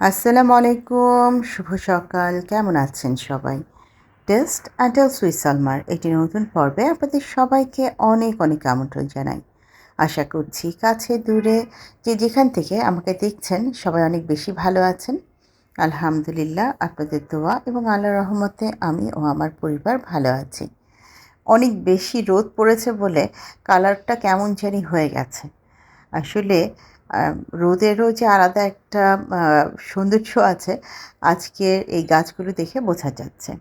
আসসালামু আলাইকুম, শুভ সকাল। কেমন আছেন সবাই? টেস্ট অ্যান্টেল সুইস সালমার একটি নতুন পর্বে আপনাদের সবাইকে অনেক অনেক আমন্ত্রণ জানাই। আশা করছি কাছে দূরে যে যেখান থেকে আমাকে দেখছেন সবাই অনেক বেশি ভালো আছেন। আলহামদুলিল্লাহ, আপনাদের দোয়া এবং আল্লাহ রহমতে আমি ও আমার পরিবার ভালো আছি। অনেক বেশি রোদ পড়েছে বলে কালারটা কেমন জানি হয়ে গেছে। আসলে রোদেরও যে আলাদা একটা সৌন্দর্য আছে, আজকের এই গাছগুলো দেখে বোঝা যাচ্ছে।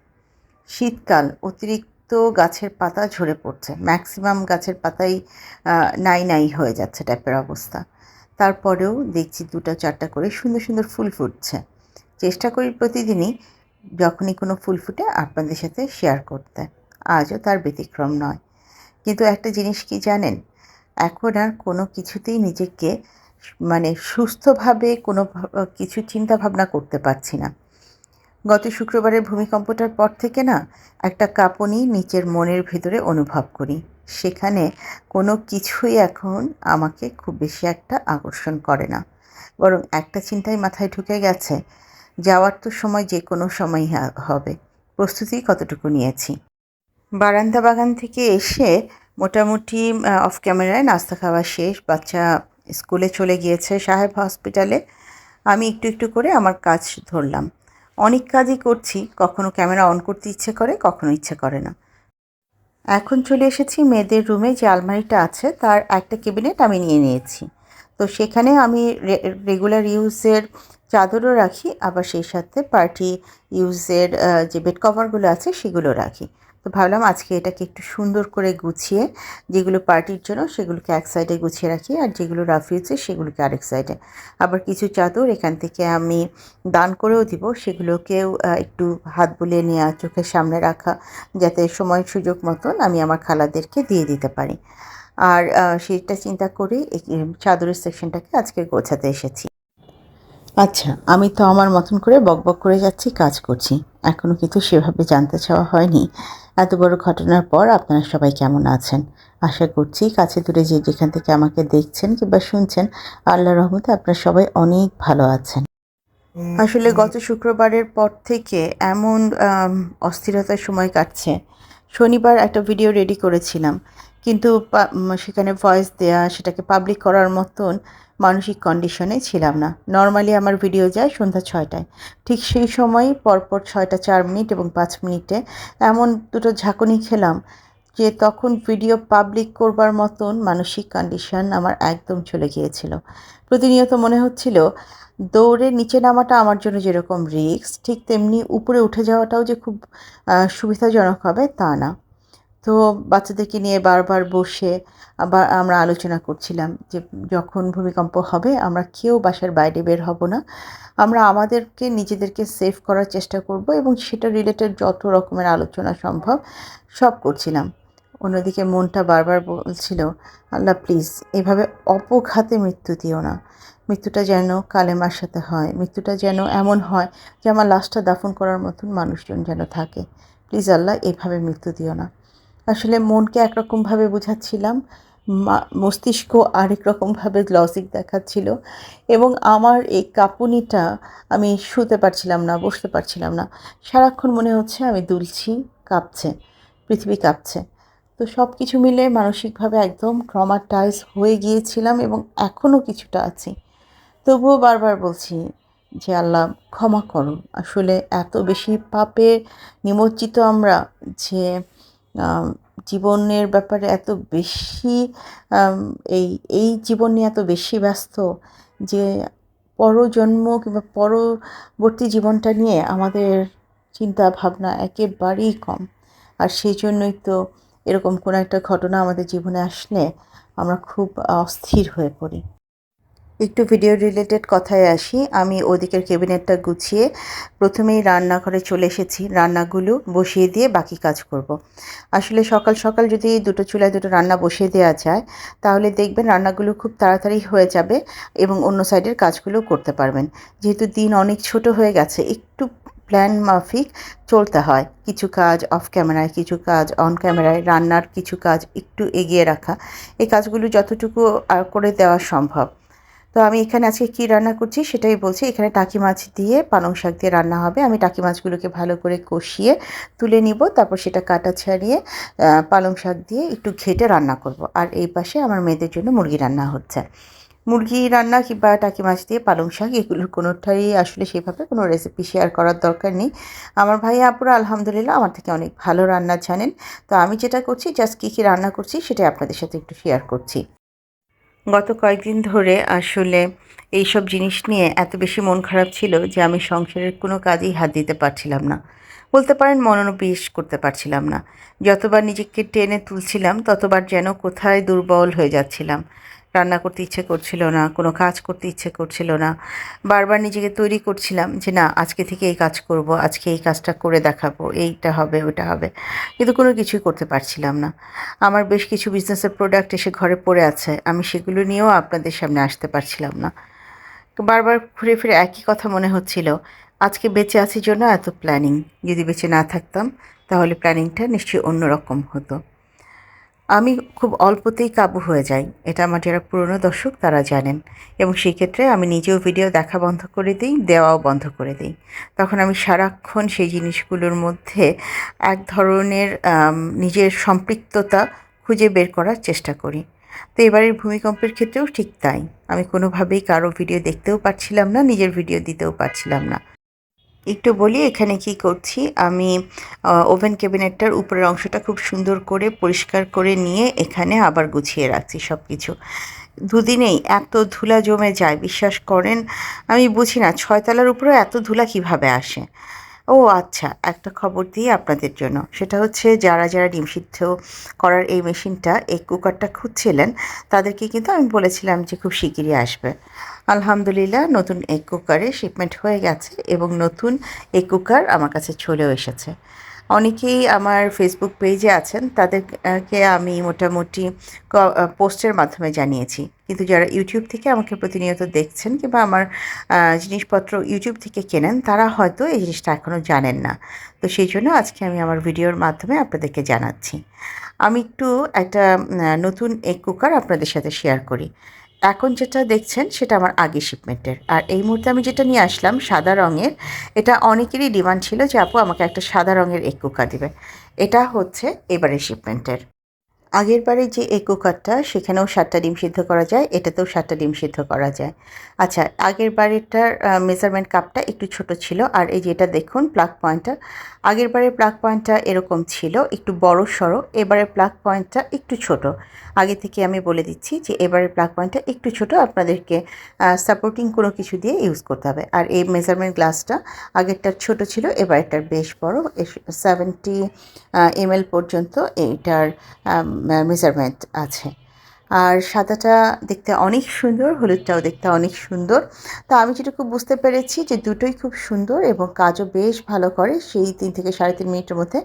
শীতকাল, অতিরিক্ত গাছের পাতা ঝরে পড়ছে। ম্যাক্সিমাম গাছের পাতাই নাই নাই হয়ে যাচ্ছে টাইপের অবস্থা। তারপরেও দেখছি দুটো, চারটা করে সুন্দর সুন্দর ফুল ফুটছে। চেষ্টা করি প্রতিদিনই যখনই কোনো ফুল ফুটে আপনাদের সাথে শেয়ার করতে। আজও তার ব্যতিক্রম নয়। কিন্তু একটা জিনিস কি জানেন? এখন আর কোনো কিছুতেই নিজেকে মানে সুস্থভাবে কোনো কিছু চিন্তা ভাবনা করতে পারছি না। গত শুক্রবারের ভূমিকম্পটার পর থেকে না একটা কাঁপুনি নিচের মনের ভেতরে অনুভব করি। সেখানে কোনো কিছুই এখন আমাকে খুব বেশি একটা আকর্ষণ করে না। বরং একটা চিন্তাই মাথায় ঢুকে গেছে, যাওয়ার তো সময় যে কোনো সময় হবে। প্রস্তুতি কতটুকু নিয়েছি? বারান্দা বাগান থেকে এসে মোটামুটি অফ ক্যামেরায় নাস্তা খাওয়া শেষ, বাচ্চা স্কুলে চলে গিয়েছে সাহেব হসপিটালে। আমি একটু একটু করে আমার কাজ ধরলাম। অনেক কাজই করছি, কখনো ক্যামেরা অন করতে ইচ্ছে করে, কখনো ইচ্ছে করে না। এখন চলে এসেছি মেয়েদের রুমে, যে আলমারিটা আছে তার একটা ক্যাবিনেট আমি নিয়ে নিয়েছি। তো সেখানে আমি রেগুলার ইউজের চাদরও রাখি, আবার সেই সাথে পার্টি ইউজের যে বেড কভারগুলো আছে সেগুলো রাখি। তো ভাবলাম আজকে এটাকে একটু সুন্দর করে গুছিয়ে যেগুলো পার্টির জন্য সেগুলোকে এক সাইডে গুছিয়ে রাখি আর যেগুলো রাফ ইউজের সেগুলোকে আরেক সাইডে আবার কিছু চাদর এখান থেকে আমি দান করেও দিব, সেগুলোকেও একটু হাত বুলিয়ে নেওয়া চোখের সামনে রাখা, যাতে সময় সুযোগ মতন আমি আমার খালাদেরকে দিয়ে দিতে পারি। আর সেটা চিন্তা করে চাদরের সেকশনটাকে আজকে গোছাতে এসেছি। আচ্ছা আমি তো আমার মতন করে বকবক করে যাচ্ছি, কাজ করছি। এখনও কিন্তু সেভাবে জানতে চাওয়া হয়নি। এত বড় ঘটনার পর আপনারা সবাই কেমন আছেন? আশা করছি কাছে দূরে যে যেখান থেকে আমাকে দেখছেন কিংবা শুনছেন আল্লাহ রহমতে আপনারা সবাই অনেক ভালো আছেন। আসলে গত শুক্রবারের পর থেকে এমন অস্থিরতার সময় কাটছে। শনিবার একটা ভিডিও রেডি করেছিলাম। কিন্তু সেখানে ভয়েস দেয়া, সেটাকে পাবলিক করার মতন মানসিক কন্ডিশনে ছিলাম না। নর্মালি আমার ভিডিও যায় সন্ধ্যা ছয়টায়। ঠিক সেই সময় পরপর ছয়টা চার মিনিট এবং পাঁচ মিনিটে এমন দুটো ঝাঁকুনি খেলাম যে তখন ভিডিও পাবলিক করবার মতন মানসিক কন্ডিশন আমার একদম চলে গিয়েছিল। প্রতিনিয়ত মনে হচ্ছিল, দৌড়ে নিচে নামাটা আমার জন্য যেরকম রিস্ক ঠিক তেমনি উপরে উঠে যাওয়াটাও যে খুব সুবিধাজনক হবে তা না। তো বাচ্চাদেরকে নিয়ে বারবার বসে আবার আমরা আলোচনা করছিলাম যে যখন ভূমিকম্প হবে আমরা কেউ বাসার বাইরে বের হব না। আমরা আমাদেরকে নিজেদেরকে সেভ করার চেষ্টা করব এবং সেটা রিলেটেড যত রকমের আলোচনা সম্ভব সব করছিলাম। অন্যদিকে মনটা বারবার বলছিল, আল্লাহ প্লিজ এভাবে অপঘাতে মৃত্যু দিও না। মৃত্যুটা যেন কালেমার সাথে হয়, মৃত্যুটা যেন এমন হয় যে আমার লাশটা দাফন করার মতন মানুষজন যেন থাকে। প্লিজ আল্লাহ, এভাবে মৃত্যু দিও না। আসলে মনকে একরকমভাবে বোঝাচ্ছিলাম মস্তিষ্ক আরেক রকমভাবে লজিক দেখাচ্ছিল এবং আমার এই কাঁপুনিটা আমি শুতে পারছিলাম না, বসতে পারছিলাম না। সারাক্ষণ মনে হচ্ছে আমি দুলছি, কাঁপছে, পৃথিবী কাঁপছে। তো সব কিছু মিলে মানসিকভাবে একদম ট্রমাটাইজ হয়ে গিয়েছিলাম এবং এখনও কিছুটা আছি। তবুও বারবার বলছি যে, আল্লাহ, ক্ষমা করো আসলে এত বেশি পাপে নিমজ্জিত আমরা যে জীবনের ব্যাপারে এত বেশি এই এই জীবন নিয়ে এত বেশি ব্যস্ত যে পরজন্ম কিংবা পরবর্তী জীবনটা নিয়ে আমাদের চিন্তা ভাবনা একেবারেই কম। আর সেই জন্যই তো এরকম কোনো একটা ঘটনা আমাদের জীবনে আসলে আমরা খুব অস্থির হয়ে পড়ি। একটু ভিডিও রিলেটেড কথায় আসি। আমি ওদিকের ক্যাবিনেটটা গুছিয়ে প্রথমেই রান্নাঘরে চলে এসেছি। রান্নাগুলো বসিয়ে দিয়ে বাকি কাজ করব। আসলে সকাল সকাল যদি দুটো চুলায় দুটো রান্না বসিয়ে দেওয়া যায়, তাহলে দেখবেন রান্নাগুলো খুব তাড়াতাড়ি হয়ে যাবে এবং অন্য সাইডের কাজগুলো করতে পারবেন। যেহেতু দিন অনেক ছোট হয়ে গেছে, একটু প্ল্যান মাফিক চলতে হয়। কিছু কাজ অফ ক্যামেরায় কিছু কাজ অন ক্যামেরায় রান্নার কিছু কাজ একটু এগিয়ে রাখা। এই কাজগুলো যতটুকু করে দেওয়া সম্ভব। তো আমি এখানে আজকে কী রান্না করছি সেটাই বলছি। এখানে টাকি মাছ দিয়ে পালং শাক দিয়ে রান্না হবে। আমি টাকি মাছগুলোকে ভালো করে কষিয়ে তুলে নিব, তারপর সেটা কাটা ছাড়িয়ে পালং শাক দিয়ে একটু ঘেটে রান্না করব। আর এই পাশে আমার মেয়েদের জন্য মুরগি রান্না হচ্ছে। মুরগি রান্না কিংবা টাকি মাছ দিয়ে পালং শাক, এগুলোর কোনোটাই আসলে সেভাবে কোনো রেসিপি শেয়ার করার দরকার নেই। আমার ভাই আপুরা আলহামদুলিল্লাহ আমার থেকে অনেক ভালো রান্না জানেন। তো আমি যেটা করছি জাস্ট কী কী রান্না করছি সেটাই আপনাদের সাথে একটু শেয়ার করছি। গত কয়েকদিন ধরে আসলে এইসব জিনিস নিয়ে এত বেশি মন খারাপ ছিল যে আমি সংসারের কোনো কাজেই হাত দিতে পারছিলাম না। বলতে পারেন মনোনিবেশ করতে পারছিলাম না। যতবার নিজেকে টেনে তুলছিলাম, ততবার যেন কোথায় দুর্বল হয়ে যাচ্ছিলাম। রান্না করতে ইচ্ছে করছিল না, কোনো কাজ করতে ইচ্ছে করছিল না। বারবার নিজেকে তৈরি করছিলাম যে, না, আজকে থেকে এই কাজ করব, আজকে এই কাজটা করে দেখাবো, এইটা হবে, ওইটা হবে। কিন্তু কোনো কিছুই করতে পারছিলাম না। আমার বেশ কিছু বিজনেসের প্রোডাক্ট এসে ঘরে পড়ে আছে, আমি সেগুলো নিয়েও আপনাদের সামনে আসতে পারছিলাম না। বারবার ঘুরে ফিরে একই কথা মনে হচ্ছিল, আজকে বেঁচে আছি জন্য এত প্ল্যানিং যদি বেঁচে না থাকতাম, তাহলে প্ল্যানিংটা নিশ্চয়ই অন্যরকম হতো। আমি খুব অল্পতেই কাবু হয়ে যাই। এটা আমার যারা পুরনো দর্শক, তারা জানেন। এবং সেই ক্ষেত্রে আমি নিজেও ভিডিও দেখা বন্ধ করে দিই, দেওয়াও বন্ধ করে দিই। তখন আমি সারাক্ষণ সেই জিনিসগুলোর মধ্যে এক ধরনের নিজের সম্পৃক্ততা খুঁজে বের করার চেষ্টা করি। তো এবারের ভূমিকম্পের ক্ষেত্রেও ঠিক তাই। আমি কোনোভাবেই কারও ভিডিও দেখতেও পারছিলাম না, নিজের ভিডিও দিতেও পারছিলাম না। একটু বলি, এখানে কি করছি? আমি ওভেন ক্যাবিনেটটার উপরের অংশটা খুব সুন্দর করে পরিষ্কার করে নিয়ে এখানে আবার গুছিয়ে রাখছি সব কিছু দুদিনেই এত ধুলা জমে যায়, বিশ্বাস করেন? আমি বুঝি না, ছয়তলার উপরেও এত ধুলা কীভাবে আসে? ও আচ্ছা একটা খবর দিই আপনাদের জন্য। সেটা হচ্ছে যারা যারা ডিম সিদ্ধ করার এই মেশিনটা, এই কুকারটা খুঁজছিলেন, তাদেরকে কিন্তু আমি বলেছিলাম যে খুব শিগগিরই আসবে। আলহামদুলিল্লাহ, নতুন এই কুকারে শিপমেন্ট হয়ে গেছে এবং নতুন এই কুকার আমার কাছে চলেও এসেছে। অনেকেই আমার ফেসবুক পেজে আছেন, তাদেরকে আমি মোটামুটি পোস্টের মাধ্যমে জানিয়েছি। কিন্তু যারা ইউটিউব থেকে আমাকে প্রতিনিয়ত দেখছেন কিংবা আমার জিনিসপত্র ইউটিউব থেকে কেনেন, তারা হয়তো এই জিনিসটা এখনও জানেন না। তো সেই জন্য আজকে আমি আমার ভিডিওর মাধ্যমে আপনাদেরকে জানাচ্ছি। আমি একটু একটা নতুন এগ কুকার আপনাদের সাথে শেয়ার করি। এখন যেটা দেখছেন, সেটা আমার আগে শিপমেন্টের আর এই মুহূর্তে আমি যেটা নিয়ে আসলাম, সাদা রঙের, এটা অনেকেরই ডিমান্ড ছিল যে, আপু, আমাকে একটা সাদা রঙের কুকার দেবে এটা হচ্ছে এবারের শিপমেন্টের আগের বারে যে এগ কুকারটা সেখানেও সাতটা ডিম সিদ্ধ করা যায়, এটাতেও সাতটা ডিম সিদ্ধ করা যায়। আচ্ছা আগের বারেরটার মেজারমেন্ট কাপটা একটু ছোট ছিল, আর এই যেটা দেখুন প্লাগ পয়েন্টটা আগের বারের প্লাগ পয়েন্টটা এরকম ছিল, একটু বড় সড়ো, এবারের প্লাগ পয়েন্টটা একটু ছোট। আগে থেকে আমি বলে দিচ্ছি যে এবারের প্লাগ পয়েন্টটা একটু ছোট, আপনাদেরকে সাপোর্টিং কোনো কিছু দিয়ে ইউজ করতে হবে। আর এই মেজারমেন্ট গ্লাসটা আগেরটার ছোট ছিল, এবারেরটার বেশ বড় সেভেন্টি এম পর্যন্ত এইটার মেজারমেন্ট আছে। আর সাদাটা দেখতে অনেক সুন্দর, হলুদটাও দেখতে অনেক সুন্দর। তো আমি যেটুকু বুঝতে পেরেছি যে দুটোই খুব সুন্দর এবং কাজও বেশ ভালো করে, সেই তিন থেকে সাড়ে তিন মিনিটের মধ্যে।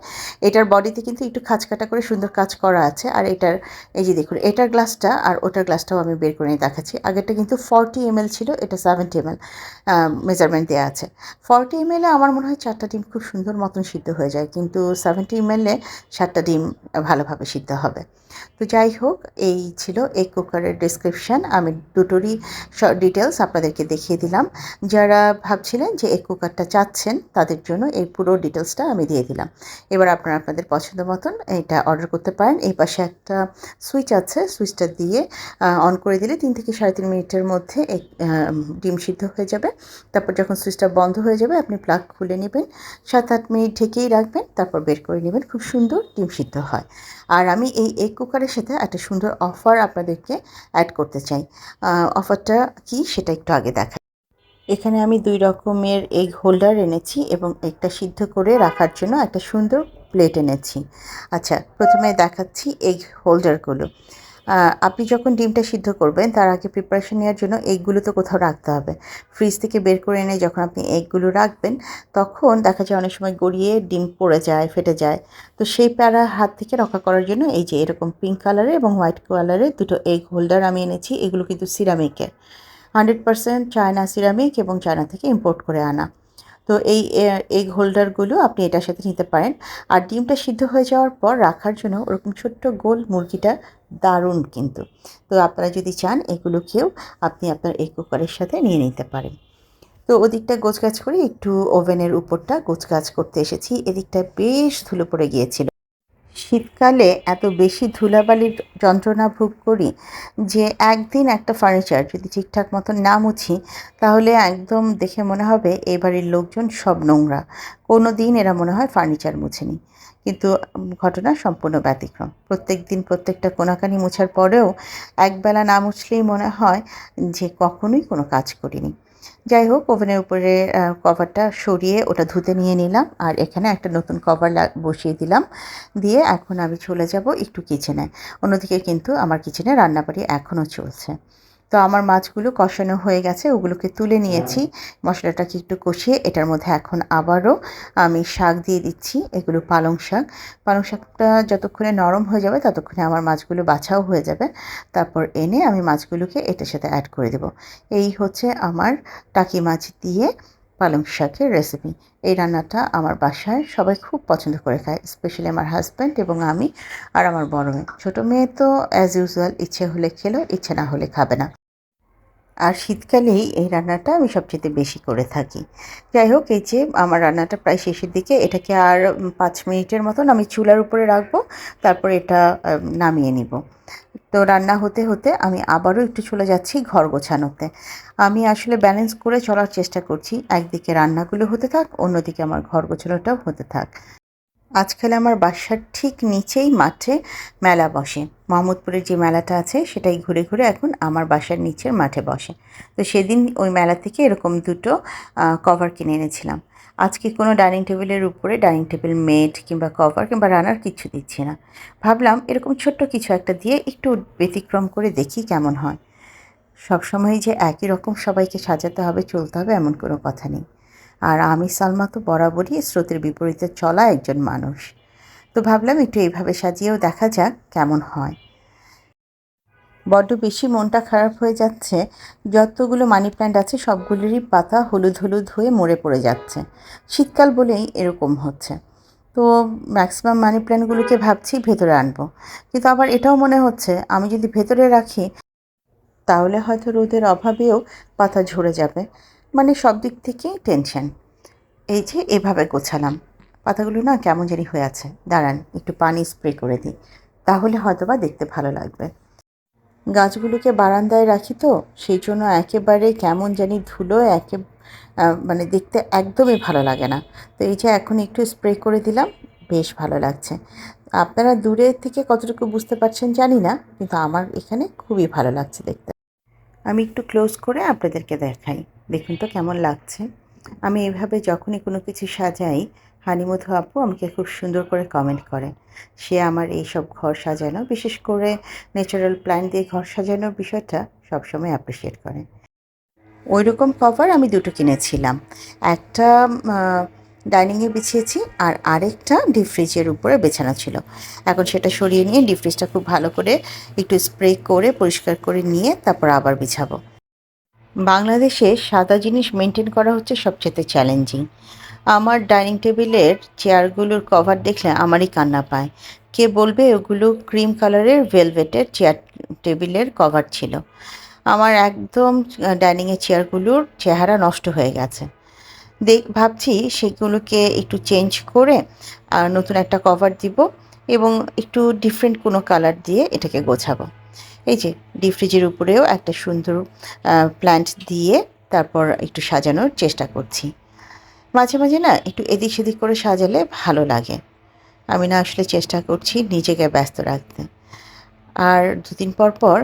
এটার বডিতে কিন্তু একটু খাঁচকাটা করে সুন্দর কাজ করা আছে। আর এটার, এই যে দেখুন, এটার গ্লাসটা আর ওটার গ্লাসটাও আমি বের করে নিয়ে দেখাচ্ছি। আগেরটা কিন্তু ফর্টি এমএল ছিল, এটা সেভেন্টি এমএল মেজারমেন্ট দেওয়া আছে। ফর্টি এমএলে আমার মনে হয় চারটা ডিম খুব সুন্দর মতন সিদ্ধ হয়ে যায়, কিন্তু সেভেন্টি এমএলে সাতটা ডিম ভালোভাবে সিদ্ধ হবে। তো যাই হোক, এই ছিল এই কুকারের ডিসক্রিপশান আমি দুটোরই ডিটেলস আপনাদেরকে দেখিয়ে দিলাম। যারা ভাবছিলেন যে এই কুকারটা চাচ্ছেন, তাদের জন্য এই পুরো ডিটেলসটা আমি দিয়ে দিলাম। এবার আপনারা আপনাদের পছন্দ মতন এটা অর্ডার করতে পারেন। এই পাশে একটা সুইচ আছে। সুইচটা দিয়ে অন করে দিলে তিন থেকে সাড়ে তিন মিনিটের মধ্যে ডিম সিদ্ধ হয়ে যাবে। তারপর যখন সুইচটা বন্ধ হয়ে যাবে, আপনি প্লাগ খুলে নেবেন। সাত আট মিনিট ঢেকেই রাখবেন, তারপর বের করে নেবেন। খুব সুন্দর ডিম সিদ্ধ হয়। আর আমি এই এগ কুকারের সাথে একটা সুন্দর অফার আপনাদেরকে অ্যাড করতে চাই। অফারটা কি সেটা একটু আগে দেখা। এখানে আমি দুই রকমের এগ হোল্ডার এনেছি এবং একটা সিদ্ধ করে রাখার জন্য একটা সুন্দর প্লেট এনেছি। আচ্ছা প্রথমে দেখাচ্ছি এগ হোল্ডারগুলো আপনি যখন ডিমটা সিদ্ধ করবেন, তার আগে প্রিপারেশন নেওয়ার জন্য এগগুলো তো কোথাও রাখতে হবে। ফ্রিজ থেকে বের করে এনে যখন আপনি এগগুলো রাখবেন, তখন দেখা যায় অনেক সময় গড়িয়ে ডিম পড়ে যায়, ফেটে যায়। তো সেই প্যারা হাত থেকে রক্ষা করার জন্য এই যে এরকম পিঙ্ক কালারের এবং হোয়াইট কালারের দুটো এগ হোল্ডার আমি এনেছি। এগুলো কিন্তু সিরামিকের হান্ড্রেড পারসেন্ট চায়না সিরামিক এবং চায়না থেকে ইম্পোর্ট করে আনা। তো এই এগ হোল্ডারগুলো আপনি এটার সাথে নিতে পারেন। আর ডিমটা সিদ্ধ হয়ে যাওয়ার পর রাখার জন্য ওরকম ছোট্ট গোল মুরগিটা দারুণ কিন্তু। তো আপনারা যদি চান এগুলোকেও আপনি আপনার এই কুকারের সাথে নিয়ে নিতে পারেন। তো ওদিকটা গোছগাছ করে একটু ওভেনের উপরটা গোছগাছ করতে এসেছি। এদিকটা বেশ ধুলো পড়ে গিয়েছিল। শীতকালে এত বেশি ধুলাবালির যন্ত্রণা ভোগ করি যে একদিন একটা ফার্নিচার যদি ঠিকঠাক মতন না মুছি, তাহলে একদম দেখে মনে হবে এই বাড়ির লোকজন সব নোংরা। কোনো দিন এরা মনে হয় ফার্নিচার মুছেনি। কিন্তু ঘটনা সম্পূর্ণ ব্যতিক্রম। প্রত্যেক দিন প্রত্যেকটা কোনাকানি মোছার পরেও একবেলা না মুছলেই মনে হয় যে কখনোই কোনো কাজ করিনি। যাই হোক ওভেনের উপরে কভারটা সরিয়ে ওটা ধুতে নিয়ে নিলাম আর এখানে একটা নতুন কভার বসিয়ে দিলাম। দিয়ে এখন আমি চলে যাব একটু কিচেনে অন্যদিকে কিন্তু আমার কিচেনে রান্নাবাড়ি এখনও চলছে। তো আমার মাছগুলো কষানো হয়ে গেছে ওগুলোকে তুলে নিয়েছি। মশলাটাকে একটু কষিয়ে এটার মধ্যে এখন আবারও আমি শাক দিয়ে দিচ্ছি এগুলো পালং শাক। পালং শাকটা যতক্ষণে নরম হয়ে যাবে ততক্ষণে আমার মাছগুলো বাছাও হয়ে যাবে। তারপর এনে আমি মাছগুলোকে এটার সাথে অ্যাড করে দেব। এই হচ্ছে আমার টাকি মাছ দিয়ে পালং শাকের রেসিপি এই রান্নাটা আমার বাসায় সবাই খুব পছন্দ করে খায় স্পেশালি আমার হাজব্যান্ড এবং আমি আর আমার বড় মেয়ে। ছোটো মেয়ে তো অ্যাজ ইউজুয়াল ইচ্ছে হলে খেলো ইচ্ছে না হলে খাবে না। আর শীতকালেই এই রান্নাটা আমি সবচেয়ে বেশি করে থাকি। যাই হোক, এই যে আমার রান্নাটা প্রায় শেষের দিকে, এটাকে আর পাঁচ মিনিটের মতন আমি চুলার উপরে রাখব, তারপর এটা নামিয়ে নিব। তো রান্না হতে হতে আমি আবারও একটু চলে যাচ্ছি ঘর গোছানোতে। আমি আসলে ব্যালেন্স করে চলার চেষ্টা করছি, একদিকে রান্নাগুলো হতে থাক, অন্যদিকে আমার ঘর গোছানোটাও হতে থাক। আজকাল আমার বাসার ঠিক নিচেই মাঠে মেলা বসে। মোহাম্মদপুরের যে মেলাটা আছে, সেটাই ঘুরে ঘুরে এখন আমার বাসার নিচের মাঠে বসে। তো সেদিন ওই মেলা থেকে এরকম দুটো কভার কিনে এনেছিলাম। আজকে কোনো ডাইনিং টেবিলের উপরে ডাইনিং টেবিল মেড কিংবা কভার কিংবা রানার কিছু দিচ্ছি না। ভাবলাম এরকম ছোট্ট কিছু একটা দিয়ে একটু ব্যতিক্রম করে দেখি কেমন হয়। সবসময় যে একই রকম সবাইকে সাজাতে হবে, চলতে হবে, এমন কোনো কথা নেই। আর আমি সালমা তো বরাবরই স্রোতের বিপরীতে চলা একজন মানুষ। তো ভাবলাম একটু এইভাবে সাজিয়েও দেখা যাক কেমন হয়। বড্ড বেশি মনটা খারাপ হয়ে যাচ্ছে। যতগুলো মানি প্ল্যান্ট আছে সবগুলোরই পাতা হলুদ হলুদ হয়ে মরে পড়ে যাচ্ছে। শীতকাল বলেই এরকম হচ্ছে। তো ম্যাক্সিমাম মানি প্ল্যান্টগুলোকে ভাবছি ভেতরে আনব। কিন্তু আবার এটাও মনে হচ্ছে, আমি যদি ভেতরে রাখি, তাহলে হয়তো রোদের অভাবেও পাতা ঝরে যাবে। মানে সব দিক থেকেই টেনশন এই যে এভাবে গোছালাম। পাতাগুলো না কেমন জানি হয়ে আছে। দাঁড়ান, একটু পানি স্প্রে করে দিই। তাহলে হয়তো বা দেখতে ভালো লাগবে। গাছগুলোকে বারান্দায় রাখি তো, সেই জন্য একেবারে কেমন জানি ধুলো, একে মানে দেখতে একদমই ভালো লাগে না। তো এই যে এখন একটু স্প্রে করে দিলাম, বেশ ভালো লাগছে। আপনারা দূরে থেকে কতটুকু বুঝতে পারছেন জানি না, কিন্তু আমার এখানে খুবই ভালো লাগছে দেখতে। আমি একটু ক্লোজ করে আপনাদেরকে দেখাই। দেখুন তো কেমন লাগছে। আমি এভাবে যখনই কোনো কিছু সাজাই হানিমধু আপু আমাকে খুব সুন্দর করে কমেন্ট করে সে আমার এই সব ঘর সাজানো, বিশেষ করে ন্যাচারাল প্ল্যান্ট দিয়ে ঘর সাজানোর বিষয়টা সবসময় অ্যাপ্রিসিয়েট করে ওই রকম কভার আমি দুটো কিনেছিলাম। একটা ডাইনিংয়ে বিছিয়েছি আর আরেকটা ডিপ ফ্রিজের উপরে বেছানো ছিল। এখন সেটা সরিয়ে নিয়ে ডিপ ফ্রিজটা খুব ভালো করে একটু স্প্রে করে, পরিষ্কার করে নিয়ে তারপর আবার বিছাবো। বাংলাদেশে সাদা জিনিস মেনটেন করা হচ্ছে সবচেয়ে চ্যালেঞ্জিং আমার ডাইনিং টেবিলের চেয়ারগুলোর কভার দেখলে আমারই কান্না পায়। কে বলবে ওগুলো ক্রিম কালারের ভেলভেটের চেয়ার টেবিলের কভার ছিল। আমার একদম ডাইনিংয়ের চেয়ারগুলোর চেহারা নষ্ট হয়ে গেছে। দেখ, ভাবছি সেগুলোকে একটু চেঞ্জ করে নতুন একটা কভার দিব এবং একটু ডিফারেন্ট কোনো কালার দিয়ে এটাকে গোছাবো। এই যে ডিপ ফ্রিজের উপরেও একটা সুন্দর প্ল্যান্ট দিয়ে তারপর একটু সাজানোর চেষ্টা করছি। মাঝে মাঝে না একটু এদিক সেদিক করে সাজালে ভালো লাগে। আমি না আসলে চেষ্টা করছি নিজেকে ব্যস্ত রাখতে। আর দুদিন পর পর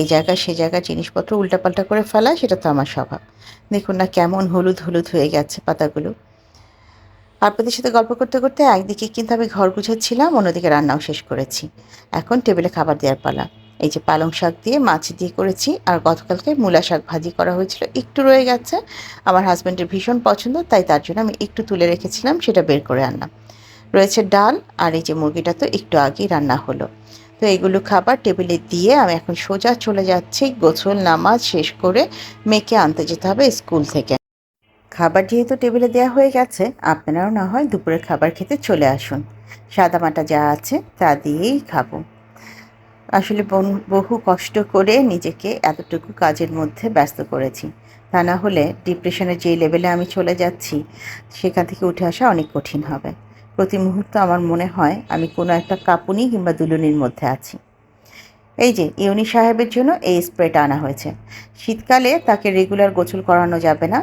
এই জায়গা সে জায়গায় জিনিসপত্র উল্টাপাল্টা করে ফেলা, সেটা তো আমার স্বভাব। দেখুন না কেমন হলুদ হলুদ হয়ে গেছে পাতাগুলো। আপনাদের সাথে গল্প করতে করতে একদিকে কিন্তু আমি ঘর গুছাচ্ছিলাম, অন্যদিকে রান্নাও শেষ করেছি। এখন টেবিলে খাবার দেওয়ার পালা। এই যে পালং শাক দিয়ে মাছ দিয়ে করেছি, আর গতকালকে মূলা শাক ভাজি করা হয়েছিল। একটু রয়ে গেছে। আমার হাজব্যান্ডের ভীষণ পছন্দ, তাই তার জন্য আমি একটু তুলে রেখেছিলাম, সেটা বের করে আনলাম। রয়েছে ডাল, আর এই যে মুরগিটা তো একটু আগেই রান্না হলো। তো এগুলো খাবার টেবিলে দিয়ে আমি এখন সোজা চলে যাচ্ছি গোছল নামাজ শেষ করে মেয়েকে আনতে যেতে হবে স্কুল থেকে। খাবার যেহেতু টেবিলে দেওয়া হয়ে গেছে, আপনারাও না হয় দুপুরের খাবার খেতে চলে আসুন। সাদামাটা যা আছে তা দিয়েই খাব। আসলে বহু কষ্ট করে নিজেকে এতটুকু কাজের মধ্যে ব্যস্ত করেছি। তা না হলে ডিপ্রেশনের যে লেভেলে আমি চলে যাচ্ছি, সেখান থেকে উঠে আসা অনেক কঠিন হবে। প্রতি মুহূর্ত আমার মনে হয় আমি কোনো একটা কাপুনি কিংবা দুলুনির মধ্যে আছি। এই যে, ইউনি সাহেবের জন্য এই স্প্রেটা আনা হয়েছে। শীতকালে তাকে রেগুলার গোসল করানো যাবে না।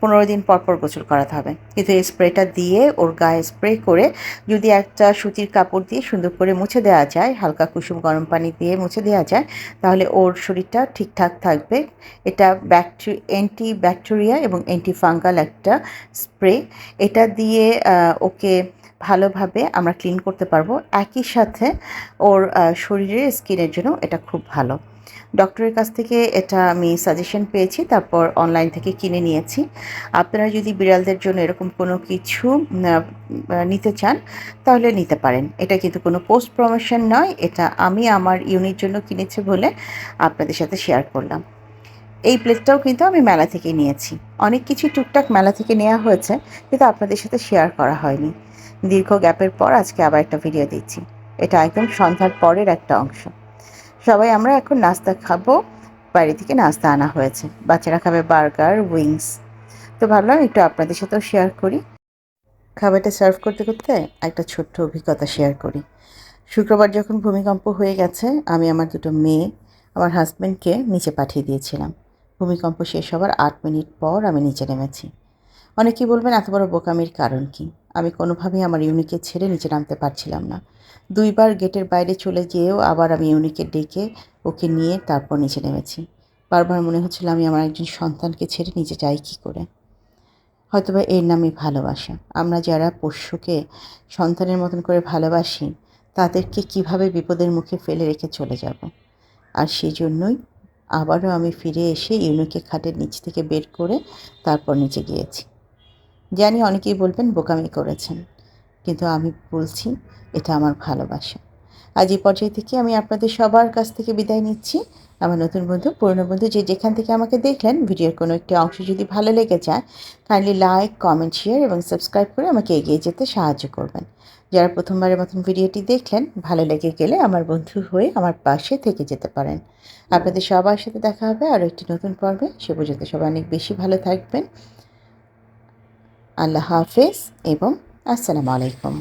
পনেরো দিন পর পর গোসল করাতে হবে। কিন্তু এই স্প্রেটা দিয়ে ওর গায়ে স্প্রে করে যদি একটা সুতির কাপড় দিয়ে সুন্দর করে মুছে দেওয়া যায়, হালকা কুসুম গরম পানি দিয়ে মুছে দেওয়া যায়, তাহলে ওর শরীরটা ঠিকঠাক থাকবে। এটা ব্যাকটেরি অ্যান্টি ব্যাকটেরিয়া এবং অ্যান্টি ফাঙ্গাল একটা স্প্রে এটা দিয়ে ওকে ভালোভাবে আমরা ক্লিন করতে পারব। একই সাথে ওর শরীরের স্কিনের জন্য এটা খুব ভালো। ডক্টরের কাছ থেকে এটা আমি সাজেশন পেয়েছি, তারপর অনলাইন থেকে কিনে নিয়েছি। আপনারা যদি বিড়ালদের জন্য এরকম কোনো কিছু নিতে চান, তাহলে নিতে পারেন। এটা কিন্তু কোনো পোস্ট প্রমোশন নয়, এটা আমি আমার ইউনিট জন্য কিনেছি বলে আপনাদের সাথে শেয়ার করলাম। এই প্লেটটাও কিন্তু আমি মেলা থেকে নিয়েছি। অনেক কিছু টুকটাক মেলা থেকে নেওয়া হয়েছে, কিন্তু আপনাদের সাথে শেয়ার করা হয়নি। দীর্ঘ গ্যাপের পর আজকে আবার একটা ভিডিও দিচ্ছি। এটা একদম সন্ধ্যার পরের একটা অংশ। সবাই, আমরা এখন নাস্তা খাব। বাইরে থেকে নাস্তা আনা হয়েছে। বাচ্চারা খাবে বার্গার, উইংস। তো ভাবলাম একটু আপনাদের সাথেও শেয়ার করি। খাবারটা সার্ভ করতে করতে একটা ছোট্ট অভিজ্ঞতা শেয়ার করি। শুক্রবার যখন ভূমিকম্প হয়ে গেছে, আমি আমার দুটো মেয়ে, আমার হাজব্যান্ডকে নিচে পাঠিয়ে দিয়েছিলাম। ভূমিকম্প শেষ হবার আট মিনিট পর আমি নিচে নেমেছি। অনেকেই বলবেন, এত বড় বোকামির কারণ কি? আমি কোনোভাবেই আমার ইউনিকে ছেড়ে নিচে নামতে পারছিলাম না। দুইবার গেটের বাইরে চলে গিয়েও আবার আমি ইউনিকে ডেকে ওকে নিয়ে তারপর নিচে নেমেছি। বারবার মনে হচ্ছিল আমি আমার একজন সন্তানকে ছেড়ে নিচে যাই কী করে? হয়তোবা এর নামই ভালোবাসা। আমরা যারা পোষ্যকে সন্তানের মতন করে ভালোবাসি, তাদেরকে কীভাবে বিপদের মুখে ফেলে রেখে চলে যাব? আর সেই জন্যই আবারও আমি ফিরে এসে ইউনিকে খাটের নিচ থেকে বের করে তারপর নিচে গিয়েছি। জানি অনেকেই বলবেন বোকামি করেছেন, কিন্তু আমি বলছি এটা আমার ভালোবাসা। আজ এই পর্যায়ে থেকে আমি আপনাদের সবার কাছ থেকে বিদায় নিচ্ছি। আমার নতুন বন্ধু, পুরনো বন্ধু যে যেখান থেকে আমাকে দেখলেন, ভিডিওর কোনো একটি অংশ যদি ভালো লেগে যায় কাইন্ডলি লাইক কমেন্ট শেয়ার এবং সাবস্ক্রাইব করে আমাকে এগিয়ে যেতে সাহায্য করবেন। যারা প্রথমবারের মতন ভিডিওটি দেখলেন, ভালো লেগে গেলে আমার বন্ধু হয়ে আমার পাশে থেকে যেতে পারেন। আপনাদের সবার সাথে দেখা হবে আরও একটি নতুন পর্বে। সে পর্যন্ত সবাই অনেক বেশি ভালো থাকবেন। আল্লাহ হাফেজ এবং আসসালামু আলাইকুম।